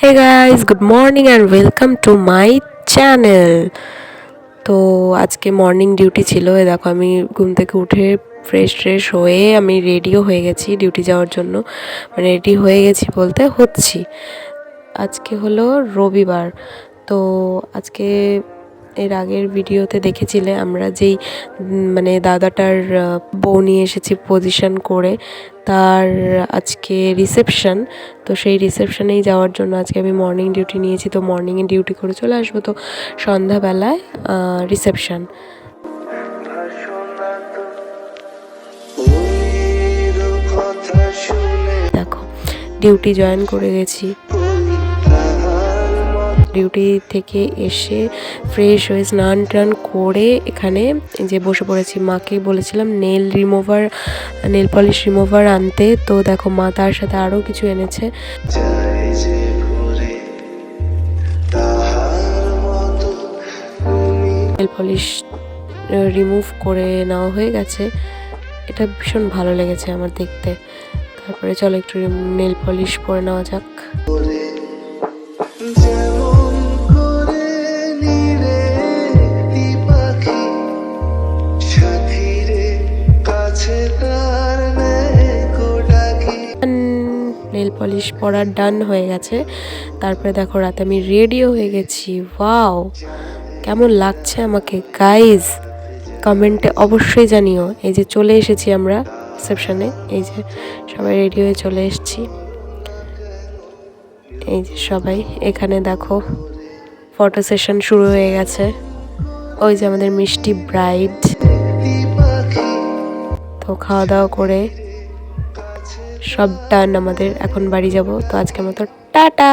Hey guys good morning and welcome to my channel তো আজকে morning duty ছিল, এ দেখো আমি ঘুম থেকে উঠে ফ্রেশ ট্রেশ হয়ে আমি রেডিও হয়ে গেছি ডিউটি যাওয়ার জন্য। মানে রেডি হয়ে গেছি বলতে হচ্ছি। আজকে হলো রবিবার। তো আজকে এর আগের ভিডিওতে দেখেছিলে আমরা যেই মানে দাদাটার বউ নিয়ে এসেছি পজিশন করে, তার আজকে রিসেপশন তো সেই রিসেপশনেই যাওয়ার জন্য আজকে আমি মর্নিং ডিউটি নিয়েছি, তো মর্নিংয়ে ডিউটি করে চলে আসব। তো সন্ধ্যাবেলায় রিসেপশন দেখো ডিউটি জয়েন করে গেছি। ডিউটি থেকে এসে ফ্রেশ হয়ে স্নান টান করে এখানে যে বসে পড়েছি। মাকে বলেছিলাম nail remover nail polish remover আনতে। তো দেখো মা তার সাথে আরও কিছু এনেছে। নেল পলিশ রিমুভ করে নেওয়া হয়ে গেছে। এটা ভীষণ ভালো লেগেছে আমার দেখতে। তারপরে চলো একটু নেল পলিশ পরে নেওয়া যাক। নেল পলিশ পরার ডান হয়ে গেছে। তারপরে দেখো রাতে আমি রেডিও হয়ে গেছি। ওয়াও! কেমন লাগছে আমাকে। গাইজ, কমেন্টে অবশ্যই জানিও। এই যে চলে এসেছি আমরা রিসেপশনে। এই যে সবাই রেডি হয়ে চলে এসেছি। এই যে সবাই, এখানে দেখো ফটো সেশন শুরু হয়ে গেছে। ওই যে আমাদের মিষ্টি ব্রাইড। তো খাওয়া দাওয়া করে সব ডান আমাদের এখন বাড়ি যাব। তো আজকের মতো টাটা!